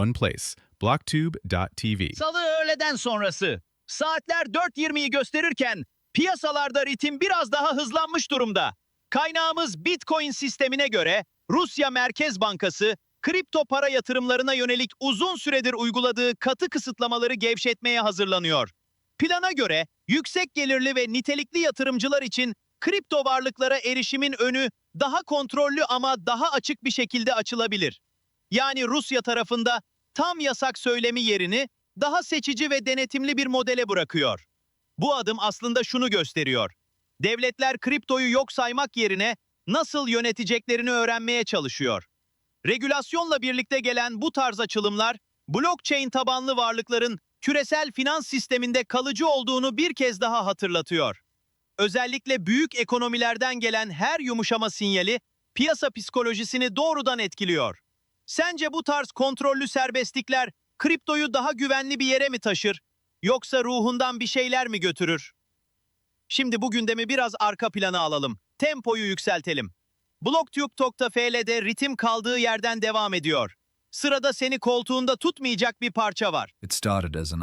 One place. Blocktube.tv. Salı öğleden sonrası. Saatler 4.20'yi gösterirken piyasalarda ritim biraz daha hızlanmış durumda. Kaynağımız Bitcoin sistemine göre Rusya Merkez Bankası kripto para yatırımlarına yönelik uzun süredir uyguladığı katı kısıtlamaları gevşetmeye hazırlanıyor. Plana göre yüksek gelirli ve nitelikli yatırımcılar için kripto varlıklara erişimin önü daha kontrollü ama daha açık bir şekilde açılabilir. Yani Rusya tarafında tam yasak söylemi yerini daha seçici ve denetimli bir modele bırakıyor. Bu adım aslında şunu gösteriyor. Devletler kriptoyu yok saymak yerine nasıl yöneteceklerini öğrenmeye çalışıyor. Regülasyonla birlikte gelen bu tarz açılımlar, blockchain tabanlı varlıkların küresel finans sisteminde kalıcı olduğunu bir kez daha hatırlatıyor. Özellikle büyük ekonomilerden gelen her yumuşama sinyali piyasa psikolojisini doğrudan etkiliyor. Sence bu tarz kontrollü serbestlikler kriptoyu daha güvenli bir yere mi taşır yoksa ruhundan bir şeyler mi götürür? Şimdi bu gündemi biraz arka plana alalım. Tempoyu yükseltelim. Blocktube.fl'de ritim kaldığı yerden devam ediyor. Sırada seni koltuğunda tutmayacak bir parça var. It started as an